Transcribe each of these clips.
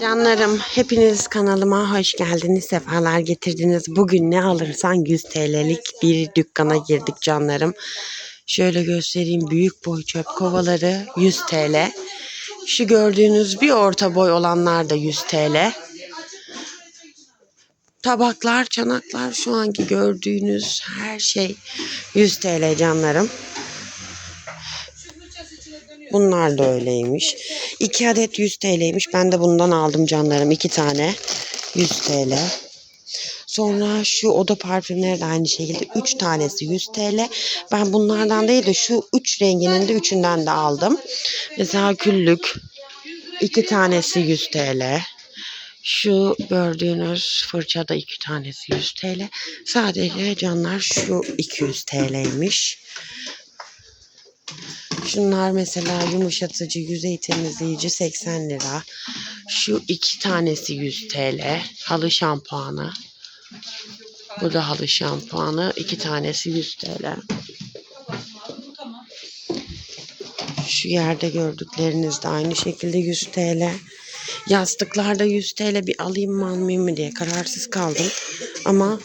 Canlarım hepiniz kanalıma hoş geldiniz. Sefalar getirdiniz. Bugün ne alırsan 100 TL'lik bir dükkana girdik canlarım. Şöyle göstereyim. Büyük boy çöp kovaları 100 TL. Şu gördüğünüz bir orta boy olanlar da 100 TL. Tabaklar, çanaklar şu anki gördüğünüz her şey 100 TL canlarım. Bunlar da öyleymiş. 2 adet 100 TL'ymiş. Ben de bundan aldım canlarım. 2 tane. 100 TL. Sonra şu oda parfümleri de aynı şekilde 3 tanesi 100 TL. Ben bunlardan değil de şu 3 renginin de üçünden de aldım. Mesela küllük 2 tanesi 100 TL. Şu gördüğünüz fırça da 2 tanesi 100 TL. Sadece canlar şu 200 TL'ymiş. Şunlar mesela yumuşatıcı, yüzey temizleyici 80 lira. Şu iki tanesi 100 TL. Halı şampuanı. Bu da halı şampuanı. iki tanesi 100 TL. Şu yerde gördükleriniz de aynı şekilde 100 TL. Yastıklar da 100 TL. Bir alayım mı almayayım mı diye kararsız kaldım. Ama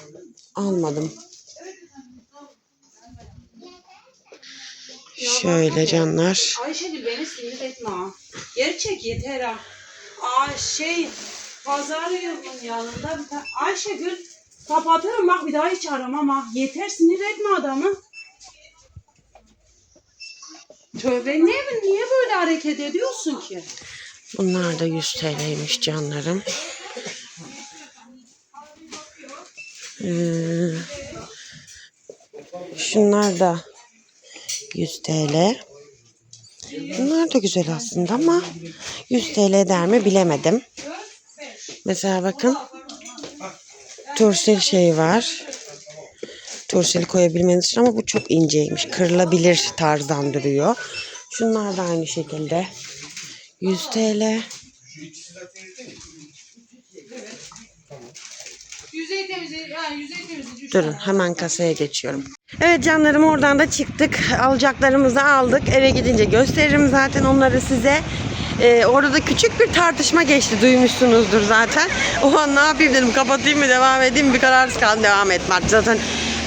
almadım. Şöyle canlar. Ayşegül beni sinir etme ha. Geri çek yeter ha. Aa şey pazar yılının yanında bir tane Ayşegül kapatırım bak bir daha hiç aramam ha. Yeter sinir etme adamı. Tövbe ne niye böyle hareket ediyorsun ki? Bunlar da 100 TL'ymiş canlarım. Ee, şunlar da 100 TL. Bunlar da güzel aslında ama 100 TL der mi bilemedim. Mesela bakın turşil şey var. Turşil koyabilmeniz için ama bu çok inceymiş. Kırılabilir tarzdan duruyor. Şunlar da aynı şekilde. 100 TL. Yüzey temizleyici, yani yüzey temizleyici. Durun hemen kasaya geçiyorum. Evet canlarım oradan da çıktık. Alacaklarımızı aldık. Eve gidince gösteririm zaten onları size. Ee, orada da küçük bir tartışma geçti. Duymuşsunuzdur zaten. O an ne yapayım dedim. Kapatayım mı devam edeyim mi? Bir kararsız kaldım. Devam etme artık zaten.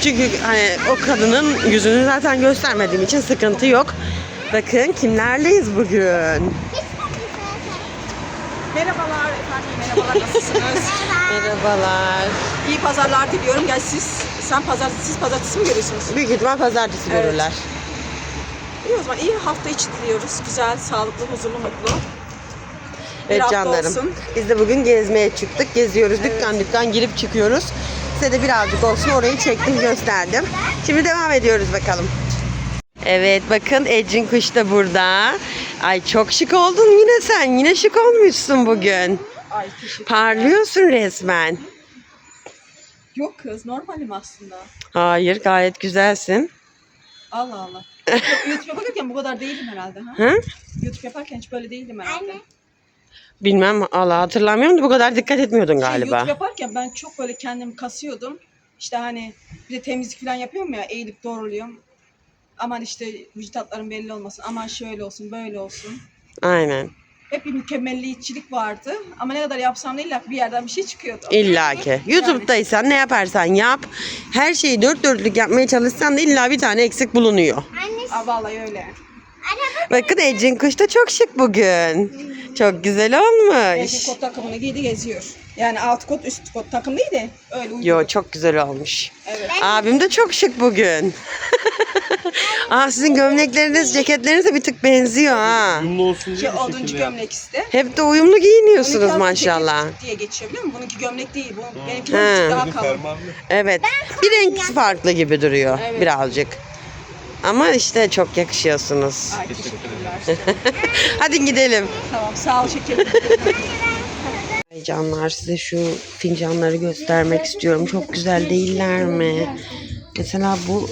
Çünkü hani o kadının yüzünü zaten göstermediğim için sıkıntı yok. Bakın kimlerleyiz bugün. Merhabalar efendim, merhabalar nasılsınız? Merhabalar. İyi pazarlar diliyorum. Gel siz, sen pazar, siz pazartesi mi görüyorsunuz? Büyük ihtimal pazartesi Evet. görürler. İyi o zaman iyi hafta içi diliyoruz. Güzel, sağlıklı, huzurlu, mutlu. Evet hafta canlarım. olsun. Biz de bugün gezmeye çıktık. Geziyoruz. Dükkan dükkan girip çıkıyoruz. Size de birazcık olsun orayı çektim gösterdim. Şimdi devam ediyoruz bakalım. Evet bakın Ecin Kuş da burada. Ay çok şık oldun yine sen. Yine şık olmuşsun bugün. Ay teşekkür Parlıyorsun resmen. Yok kız, normalim aslında. Hayır gayet güzelsin. Allah Allah. YouTube yaparken bu kadar değildim herhalde. Ha? Hı? YouTube yaparken hiç böyle değildim herhalde. Bilmem Allah hatırlamıyorum da bu kadar dikkat etmiyordun Şey, galiba. YouTube yaparken ben çok böyle kendimi kasıyordum. İşte hani bir de temizlik falan yapıyorum ya eğilip doğruluyorum. Aman işte vücut hatlarım belli olmasın. Aman şöyle olsun böyle olsun. Aynen. Hep bir mükemmelliyetçilik vardı. Ama ne kadar yapsam da illa bir yerden bir şey çıkıyordu. İlla ki. YouTube'daysan ne yaparsan yap. Her şeyi dört dörtlük yapmaya çalışsan da illa bir tane eksik bulunuyor. Aa, vallahi öyle. Bakın Ecin Kuş da çok şık bugün. Çok güzel olmuş. kot takımını giydi geziyor. Yani alt kot üst kot takım değil de öyle. Yo çok güzel olmuş. Evet. Abim de çok şık bugün. Aa sizin gömlekleriniz, ceketleriniz de bir tık benziyor ha. Uyumlu olsun Ki diye bir oduncu şekilde gömlek iste. Hep de uyumlu giyiniyorsunuz maşallah. ceket diye geçiyor biliyor musun? Bununki gömlek değil. Bu, benimki He. birazcık daha kalın. Evet. Bir renk farklı gibi duruyor Evet. birazcık. Ama işte çok yakışıyorsunuz. Ay teşekkürler. Hadi gidelim. tamam sağ ol şekerim. Ay Canlar size şu fincanları göstermek istiyorum. Çok güzel değiller mi? Mesela bu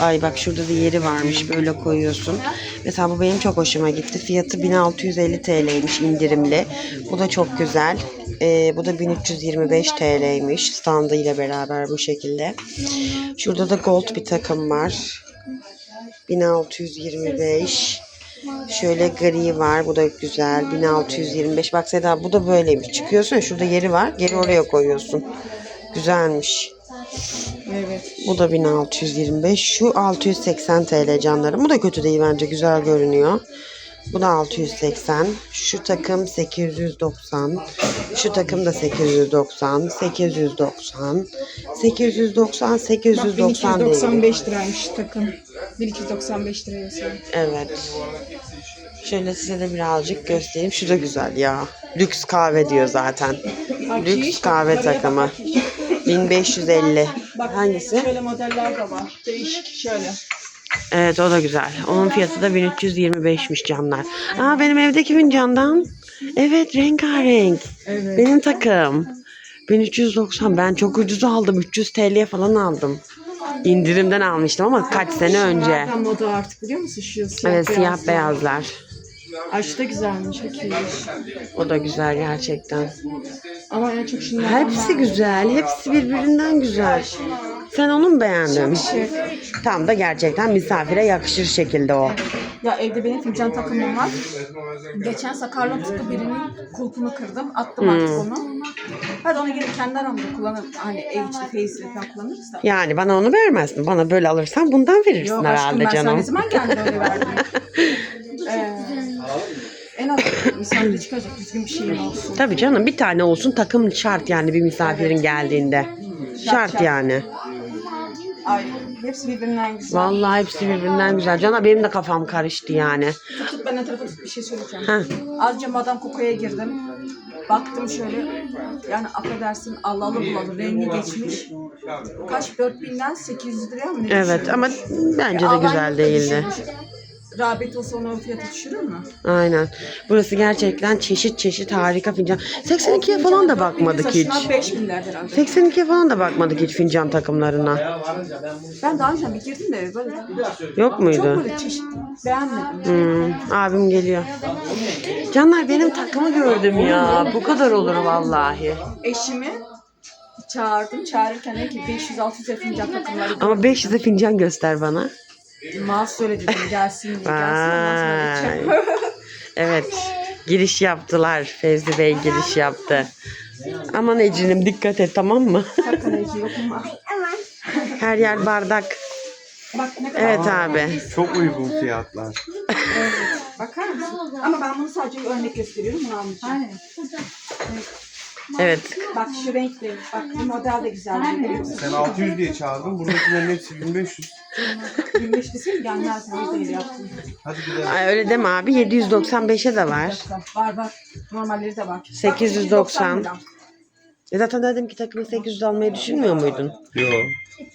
ay bak şurada da yeri varmış böyle koyuyorsun. Mesela bu benim çok hoşuma gitti. Fiyatı 1650 TL'ymiş indirimli. Bu da çok güzel. Ee, bu da 1325 TL'ymiş standı ile beraber bu şekilde. Şurada da gold bir takım var. 1625. Şöyle gri var. Bu da güzel. 1625. Bak Seda bu da böyleymiş. Çıkıyorsun ya şurada yeri var. Geri oraya koyuyorsun. Güzelmiş. Evet. Bu da 1625. Şu 680 TL canlarım. Bu da kötü değil bence. Güzel görünüyor. Bu da 680. Şu takım 890. Şu takım da 890. 890. 890. Bak 890 değil. 1295 liraymış takım. 1295 lira yazıyor. Evet. Şöyle size de birazcık göstereyim. Şu da güzel ya. Lüks kahve diyor zaten. Lüks kahve takımı. 1550. Bak Hangisi? şöyle modeller de var. Değişik şöyle. Evet o da güzel. Onun fiyatı da 1325'miş canlar. Aa benim evdeki fincandan. Evet rengarenk. Evet. Benim takım. 1390. Ben çok ucuz aldım. 300 TL'ye falan aldım. İndirimden almıştım ama kaç sene önce. Zaten moda artık biliyor musun şu siyah Evet siyah beyazlar. şu da güzelmiş. Çok. O da güzel gerçekten. Ama en çok şunlar. Hepsi güzel. Hepsi birbirinden güzel. Sen onu mu beğendin? Şık. Tam da gerçekten misafire yakışır şekilde o. Ya evde benim fincan takımım var. Geçen sakarlık tuttu birinin kulpunu kırdım. Attım artık Hmm. onu. Hadi onu geri kendi aramda kullanırım. Hani ev içi teyzeli falan kullanırız da. Yani bana onu vermezsin. Bana böyle alırsan bundan verirsin Yok herhalde aşkım ben sana canım. ne zaman geldim öyle verdim. ee, en az misafir çıkacak düzgün bir şeyim olsun. Tabii canım bir tane olsun takım şart yani bir misafirin geldiğinde. Şart şart. yani. Ay hepsi birbirinden güzel. Vallahi hepsi birbirinden güzel. Cana benim de kafam karıştı yani. Tut tut ben tut bir şey söyleyeceğim. Heh. Azca Madame Coco'ya girdim. Baktım şöyle yani affedersin Allah'lı bulalı rengi geçmiş. Kaç 4000'den 800 liraya mı ne Evet düşürmüş? ama bence de güzel değildi. düşürmüş. Rağbet olsa onun fiyatı düşürür mü? Aynen. Burası gerçekten çeşit çeşit harika fincan. 82'ye falan da bakmadık hiç. 5000 lirada herhalde. 82'ye falan da bakmadık hiç fincan takımlarına. Ben daha önce bir girdim de böyle Yok çok muydu? böyle çeşit beğenmedim. Hmm, abim geliyor. Canlar benim takımı gördüm ya. Bu kadar olur vallahi. Eşimi çağırdım. Çağırırken dedi ki 500-600 fincan takımları Ama 500'e fincan göster bana. Mal söyle dedim gelsin diye. Gelsin geçeceğim. Evet. Giriş yaptılar. Fevzi Bey giriş yaptı. Aman Ecinim dikkat et tamam mı? Sakın Ece yokunma. Her yer bardak. Bak ne kadar Evet abi. Çok uygun fiyatlar. Bakar mısın? Ama ben bunu sadece bir örnek gösteriyorum. Bunu almayacağım. Evet. Bak şu renkli. Bak bu model de güzel. Sen 600 diye çağırdın. Buradakilerin hepsi 1500. 25 deseydim gelmez. O yüzden yaptım. Hadi gidelim. Ay, öyle deme abi. 795'e de var. Var var. Normalleri de var. Bak, 890. lira. E zaten dedim ki takımı 800 almayı düşünmüyor muydun? Yo.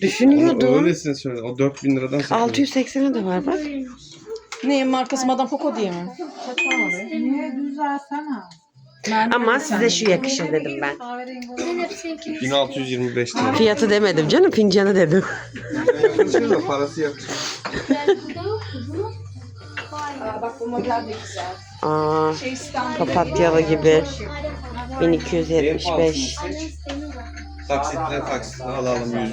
Düşünüyordum. Öylesin söyle. O 4000 liradan satılıyor. 680'e de var bak. Neyin markası Madame Coco diye mi? Niye düzelsene? Mermi Ama yok size şu yakışır dedim ben. 1625 lira. Fiyatı demedim canım fincanı dedim. Yakışır da parası yakışır. Aa, bak bu model de güzel. Aa, Şey papatyalı gibi. En 1275. Taksitle taksitle alalım 100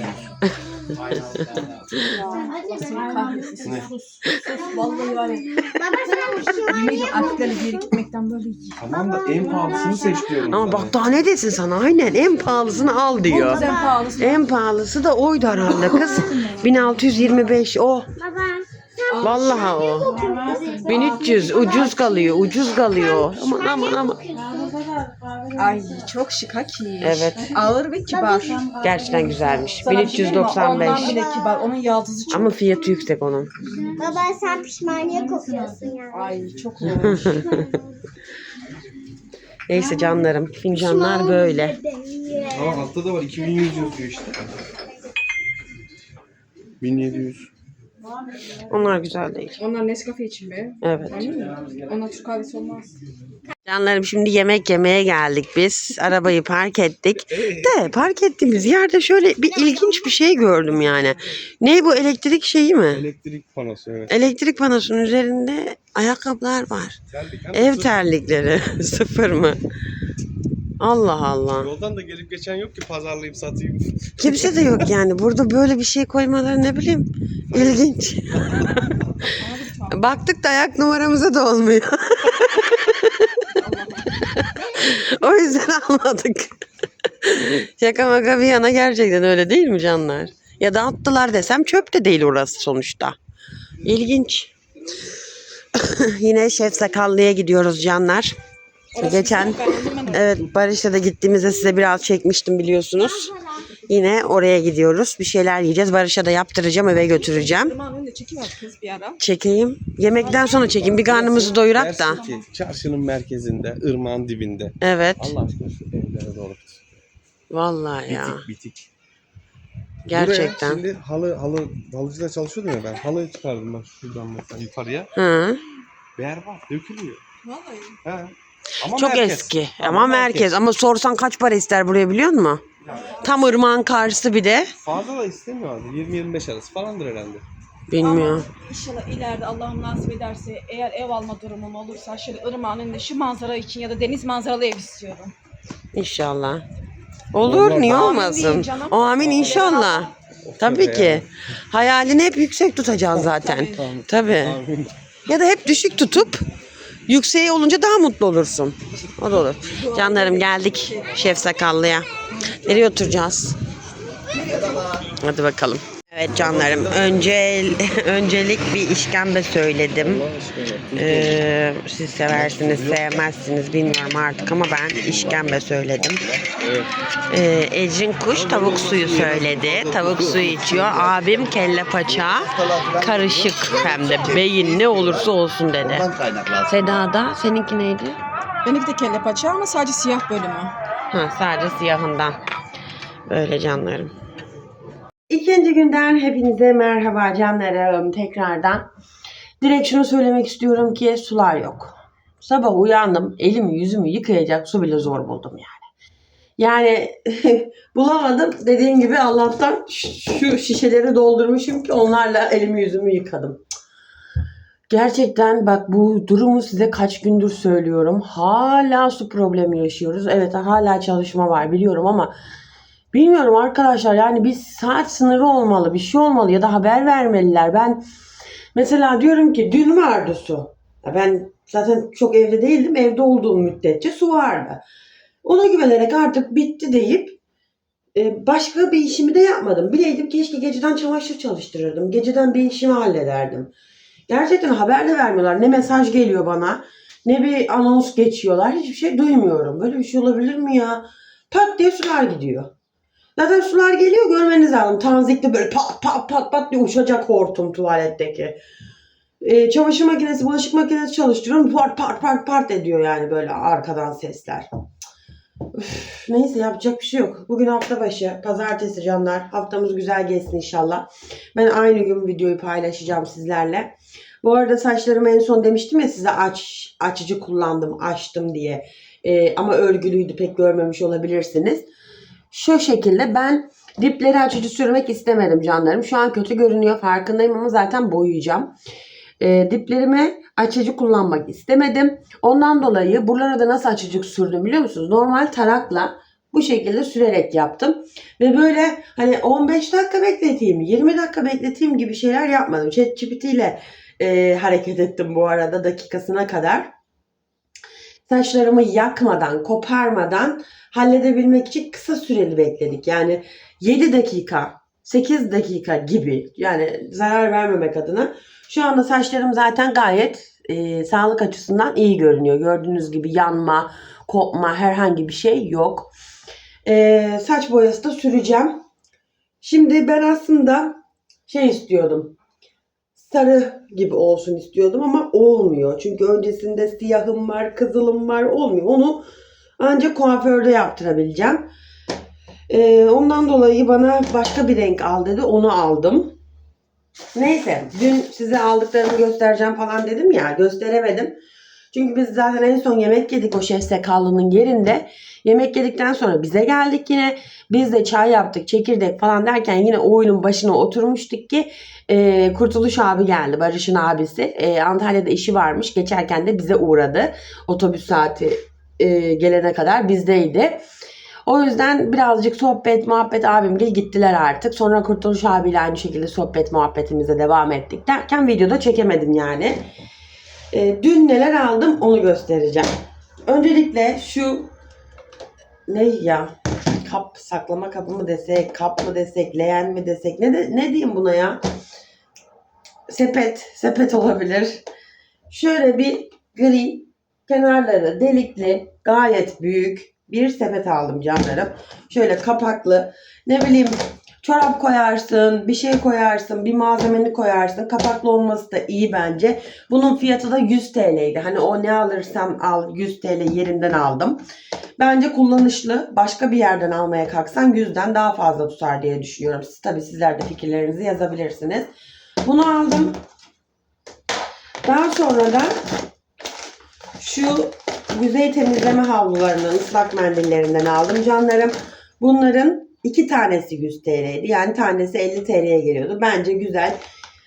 Senin kahretsin. Sus. Sus. Vallahi var ya. Yemin ediyorum erkeklerle bir yere gitmekten böyle iyi. Tamam da en pahalısını seç diyorum Ama sana. bak daha ne desin sana aynen en pahalısını al diyor. En pahalısı. En pahalısı da oydu herhalde kız. 1625 o. Vallahi o. 1300 ucuz kalıyor ucuz kalıyor. Aman aman aman. Ay çok şık haki. Evet. Ağır ve kibar. Gerçekten güzelmiş. Sana bir şey diyeyim mi? Ondan 1395. bile kibar. Onun yaldızı çok. Ama fiyatı yüksek onun. Baba sen pişmaniye kokuyorsun yani. Ay çok hoş. Neyse canlarım fincanlar böyle. Ama altta da var 2100 yazıyor işte. 1700. Onlar güzel değil. Onlar Nescafe için be. Evet. Onlar Türk kahvesi olmaz. Canlarım şimdi yemek yemeye geldik biz. Arabayı park ettik. De park ettiğimiz yerde şöyle bir ilginç bir şey gördüm yani. Ne bu elektrik şeyi mi? Elektrik panosu evet. Elektrik panosunun üzerinde ayakkabılar var. Ama Ev terlikleri sıfır mı? Allah Allah. Yoldan da gelip geçen yok ki pazarlayıp satayım. Kimse de yok yani. Burada böyle bir şey koymaları ne bileyim ilginç. Baktık da ayak numaramıza da olmuyor. o yüzden almadık. Şaka maka bir yana gerçekten öyle değil mi canlar? Ya da attılar desem çöp de değil orası sonuçta. İlginç. Yine Şef Sakallı'ya gidiyoruz canlar. Orası Geçen ben evet Barış'la da gittiğimizde size biraz çekmiştim biliyorsunuz. Yine oraya gidiyoruz. Bir şeyler yiyeceğiz. Barış'a da yaptıracağım eve götüreceğim. Çekeyim. Yemekten sonra çekeyim. Bir karnımızı doyurak da. Dersin ki çarşının merkezinde, ırmağın dibinde. Evet. Allah aşkına şu evlere doğru. Vallahi ya. Bitik bitik. Gerçekten. Buraya şimdi halı, halı, halıcıda çalışıyordum ya ben. Halıyı çıkardım bak şuradan mesela yukarıya. Hı. Berbat, dökülüyor. Vallahi. He. Ama Çok merkez. eski. Ama merkez. Ama sorsan kaç para ister buraya biliyor musun? Tam ırmağın karşısı bir de. Fazla da istemiyordu. 20-25 arası falandır herhalde. Bilmiyorum. Ama inşallah ileride Allah'ım nasip ederse eğer ev alma durumum olursa şöyle ırmağın önünde şu manzara için ya da deniz manzaralı ev istiyorum. İnşallah. Olur Vallahi niye amin olmasın? diyeyim canım. Amin inşallah. Tabii ki. Hayalini hep yüksek tutacaksın zaten. Tabii. Amin. Ya da hep düşük tutup yükseğe olunca daha mutlu olursun. O da olur. Canlarım geldik Şef Sakallı'ya. Nereye oturacağız? Hadi bakalım. Evet canlarım. Önce öncelik bir işkembe söyledim. Ee, siz seversiniz, sevmezsiniz bilmiyorum artık ama ben işkembe söyledim. Ee, Ecrin Kuş tavuk suyu söyledi. Tavuk suyu içiyor. Abim kelle paça karışık hem de beyin ne olursa olsun dedi. Seda da seninki neydi? Benimki de kelle paça ama sadece siyah bölümü. Ha, sadece siyahından. Böyle canlarım. İkinci günden hepinize merhaba canlarım tekrardan. Direkt şunu söylemek istiyorum ki sular yok. Sabah uyandım elimi yüzümü yıkayacak su bile zor buldum yani. Yani bulamadım dediğim gibi Allah'tan şu şişeleri doldurmuşum ki onlarla elimi yüzümü yıkadım. Gerçekten bak bu durumu size kaç gündür söylüyorum. Hala su problemi yaşıyoruz. Evet hala çalışma var biliyorum ama bilmiyorum arkadaşlar yani bir saat sınırı olmalı bir şey olmalı ya da haber vermeliler. Ben mesela diyorum ki dün vardı su. Ben zaten çok evde değildim. Evde olduğum müddetçe su vardı. Ona güvenerek artık bitti deyip e, başka bir işimi de yapmadım. Bileydim keşke geceden çamaşır çalıştırırdım. Geceden bir işimi hallederdim. Gerçekten haber de vermiyorlar. Ne mesaj geliyor bana ne bir anons geçiyorlar. Hiçbir şey duymuyorum. Böyle bir şey olabilir mi ya? Tak diye sular gidiyor. Zaten sular geliyor görmeniz lazım. Tanzikli böyle pat pat pat pat diye uçacak hortum tuvaletteki. Ee, çamaşır makinesi, bulaşık makinesi çalıştırıyorum. Part part part part ediyor yani böyle arkadan sesler. Üf, neyse yapacak bir şey yok. Bugün hafta başı, pazartesi canlar. Haftamız güzel geçsin inşallah. Ben aynı gün videoyu paylaşacağım sizlerle. Bu arada saçlarımı en son demiştim ya size aç açıcı kullandım, açtım diye. Ee, ama örgülüydü pek görmemiş olabilirsiniz. Şu şekilde ben dipleri açıcı sürmek istemedim canlarım. Şu an kötü görünüyor farkındayım ama zaten boyayacağım. Ee, diplerime açıcı kullanmak istemedim. Ondan dolayı buralara da nasıl açıcı sürdüm biliyor musunuz? Normal tarakla bu şekilde sürerek yaptım. Ve böyle hani 15 dakika bekleteyim, 20 dakika bekleteyim gibi şeyler yapmadım. ChatGPT e, hareket ettim bu arada dakikasına kadar. Saçlarımı yakmadan, koparmadan halledebilmek için kısa süreli bekledik. Yani 7 dakika, 8 dakika gibi yani zarar vermemek adına. Şu anda saçlarım zaten gayet e, sağlık açısından iyi görünüyor. Gördüğünüz gibi yanma, kopma herhangi bir şey yok. E, saç boyası da süreceğim. Şimdi ben aslında şey istiyordum. Sarı gibi olsun istiyordum ama olmuyor. Çünkü öncesinde siyahım var, kızılım var olmuyor. Onu ancak kuaförde yaptırabileceğim. Ee, ondan dolayı bana başka bir renk al dedi. Onu aldım. Neyse dün size aldıklarımı göstereceğim falan dedim ya gösteremedim. Çünkü biz zaten en son yemek yedik o Şef Sekallı'nın yerinde. Yemek yedikten sonra bize geldik yine. Biz de çay yaptık, çekirdek falan derken yine oyunun başına oturmuştuk ki e, Kurtuluş abi geldi. Barış'ın abisi. E, Antalya'da işi varmış. Geçerken de bize uğradı. Otobüs saati e, gelene kadar bizdeydi. O yüzden birazcık sohbet muhabbet abimgil gittiler artık. Sonra Kurtuluş abiyle aynı şekilde sohbet muhabbetimize devam ettik derken videoda çekemedim yani. Ee, dün neler aldım onu göstereceğim. Öncelikle şu ne ya kap saklama kabı mı desek kap mı desek leğen mi desek ne de, ne diyeyim buna ya sepet sepet olabilir. Şöyle bir gri kenarları delikli gayet büyük bir sepet aldım canlarım. Şöyle kapaklı ne bileyim çorap koyarsın, bir şey koyarsın, bir malzemeni koyarsın. Kapaklı olması da iyi bence. Bunun fiyatı da 100 TL'ydi. Hani o ne alırsam al 100 TL yerinden aldım. Bence kullanışlı. Başka bir yerden almaya kalksan 100'den daha fazla tutar diye düşünüyorum. Siz tabii sizler de fikirlerinizi yazabilirsiniz. Bunu aldım. Daha sonra da şu yüzey temizleme havlularının ıslak mendillerinden aldım canlarım. Bunların iki tanesi 100 TL'ydi. Yani tanesi 50 TL'ye geliyordu. Bence güzel.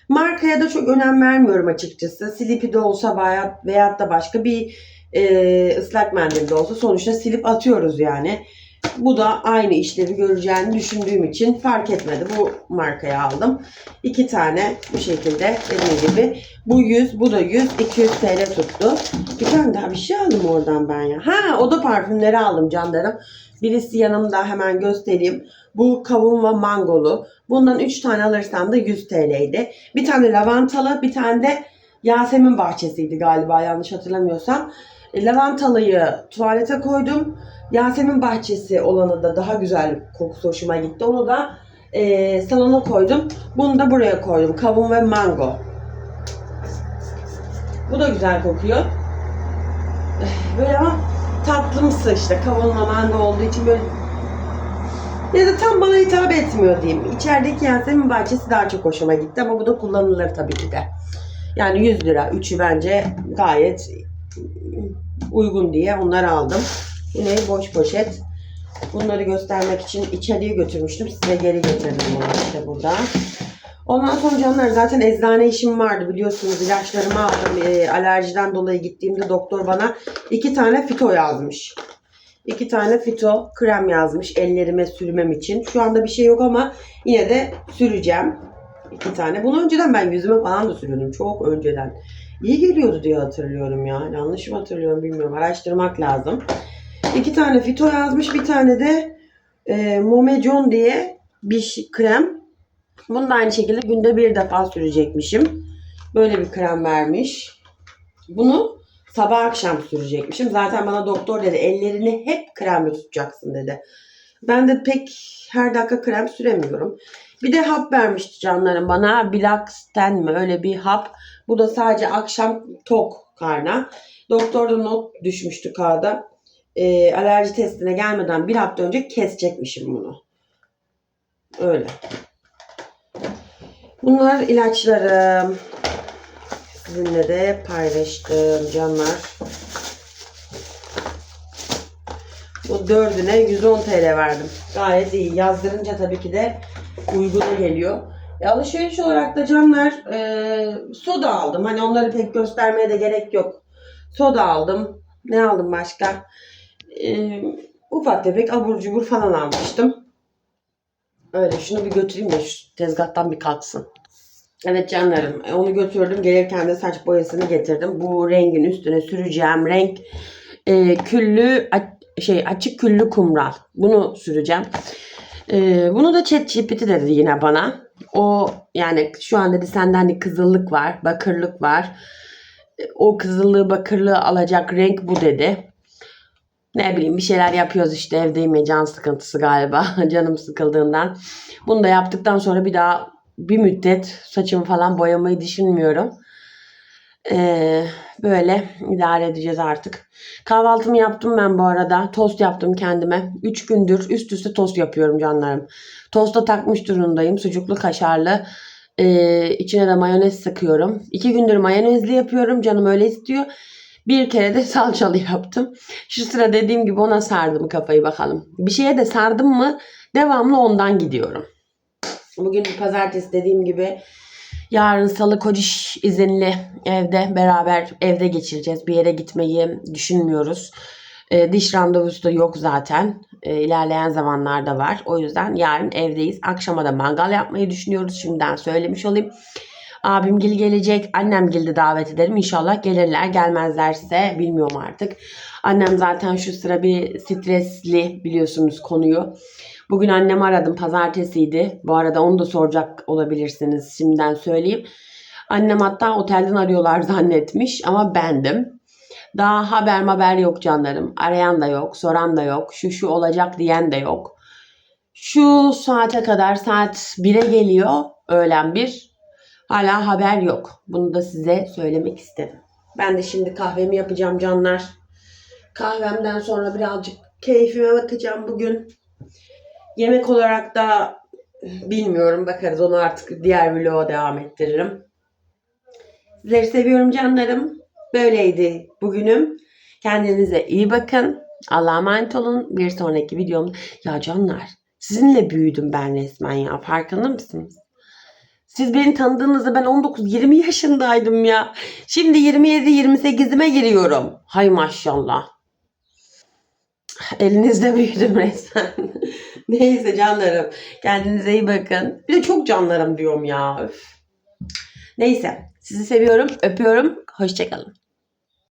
Markaya da çok önem vermiyorum açıkçası. Slipi de olsa veya, veyahut da başka bir e, ıslak mendil de olsa sonuçta silip atıyoruz yani. Bu da aynı işlevi göreceğini düşündüğüm için fark etmedi. Bu markayı aldım. İki tane bu şekilde dediğim gibi. Bu 100, bu da 100, 200 TL tuttu. Bir tane daha bir şey aldım oradan ben ya. Ha oda parfümleri aldım canlarım. Birisi yanımda hemen göstereyim. Bu kavun ve mangolu. Bundan 3 tane alırsam da 100 TL'ydi. Bir tane lavantalı, bir tane de Yasemin bahçesiydi galiba yanlış hatırlamıyorsam. E, lavantalıyı tuvalete koydum. Yasemin bahçesi olanı da daha güzel kokusu hoşuma gitti. Onu da e, salona koydum. Bunu da buraya koydum. Kavun ve mango. Bu da güzel kokuyor. Eh, Böyle ama tatlımsı işte kavunla mango olduğu için böyle ya da tam bana hitap etmiyor diyeyim. İçerideki Yasemin bahçesi daha çok hoşuma gitti ama bu da kullanılır tabii ki de. Yani 100 lira. Üçü bence gayet uygun diye onları aldım. Yine boş poşet. Bunları göstermek için içeriye götürmüştüm. Size geri getirdim bunu işte burada. Ondan sonra canlar zaten eczane işim vardı biliyorsunuz. ilaçlarımı aldım. E, alerjiden dolayı gittiğimde doktor bana iki tane fito yazmış. İki tane fito krem yazmış ellerime sürmem için. Şu anda bir şey yok ama yine de süreceğim. İki tane. Bunu önceden ben yüzüme falan da sürüyordum. Çok önceden. İyi geliyordu diye hatırlıyorum ya. Yanlış mı hatırlıyorum bilmiyorum. Araştırmak lazım. İki tane fito yazmış. Bir tane de e, Momecon diye bir krem. Bunu da aynı şekilde günde bir defa sürecekmişim. Böyle bir krem vermiş. Bunu sabah akşam sürecekmişim. Zaten bana doktor dedi ellerini hep kremle tutacaksın dedi. Ben de pek her dakika krem süremiyorum. Bir de hap vermişti canlarım bana. Bilaxten mi öyle bir hap. Bu da sadece akşam tok karna. Doktor da not düşmüştü kağıda. Ee, alerji testine gelmeden bir hafta önce kesecekmişim bunu. Öyle. Bunlar ilaçlarım. Sizinle de paylaştım canlar. Bu dördüne 110 TL verdim. Gayet iyi. Yazdırınca tabii ki de uyguna geliyor. E, alışveriş olarak da canlar e, soda aldım. Hani onları pek göstermeye de gerek yok. Soda aldım. Ne aldım başka? E, ufak tefek abur cubur falan almıştım. Öyle şunu bir götüreyim de şu tezgahtan bir kalksın. Evet canlarım e, onu götürdüm. Gelirken de saç boyasını getirdim. Bu rengin üstüne süreceğim renk e, küllü şey açık küllü kumral. Bunu süreceğim. E, bunu da ChatGPT dedi yine bana. O yani şu an dedi senden de kızıllık var, bakırlık var. E, O kızıllığı bakırlığı alacak renk bu dedi. Ne bileyim bir şeyler yapıyoruz işte evdeyim ya can sıkıntısı galiba. Canım sıkıldığından. Bunu da yaptıktan sonra bir daha bir müddet saçımı falan boyamayı düşünmüyorum. Ee, böyle idare edeceğiz artık. Kahvaltımı yaptım ben bu arada. Tost yaptım kendime. 3 gündür üst üste tost yapıyorum canlarım. Tosta takmış durumdayım. Sucuklu kaşarlı. Ee, içine de mayonez sıkıyorum. 2 gündür mayonezli yapıyorum. Canım öyle istiyor. Bir kere de salçalı yaptım. Şu sıra dediğim gibi ona sardım kafayı bakalım. Bir şeye de sardım mı devamlı ondan gidiyorum. Bugün pazartesi dediğim gibi yarın salı kociş izinli evde beraber evde geçireceğiz. Bir yere gitmeyi düşünmüyoruz. Ee, diş randevusu da yok zaten. e, ilerleyen zamanlarda var. O yüzden yarın evdeyiz. Akşama da mangal yapmayı düşünüyoruz. Şimdiden söylemiş olayım. Abim gil gelecek. Annem gildi davet edelim. İnşallah gelirler. Gelmezlerse bilmiyorum artık. Annem zaten şu sıra bir stresli biliyorsunuz konuyu. Bugün annemi aradım. Pazartesiydi. Bu arada onu da soracak olabilirsiniz. Şimdiden söyleyeyim. Annem hatta otelden arıyorlar zannetmiş ama bendim. Daha haber haber yok canlarım. Arayan da yok, soran da yok. Şu şu olacak diyen de yok. Şu saate kadar saat 1'e geliyor öğlen bir. Hala haber yok. Bunu da size söylemek istedim. Ben de şimdi kahvemi yapacağım canlar. Kahvemden sonra birazcık keyfime bakacağım bugün. Yemek olarak da bilmiyorum bakarız onu artık diğer vloga devam ettiririm. Sizleri seviyorum canlarım. Böyleydi bugünüm. Kendinize iyi bakın. Allah'a emanet olun. Bir sonraki videomda. Ya canlar sizinle büyüdüm ben resmen ya. Farkında mısınız? Siz beni tanıdığınızda ben 19-20 yaşındaydım ya. Şimdi 27-28'ime giriyorum. Hay maşallah. Elinizde büyüdüm resmen. Neyse canlarım. Kendinize iyi bakın. Bir de çok canlarım diyorum ya. Neyse. Sizi seviyorum. Öpüyorum. Hoşçakalın.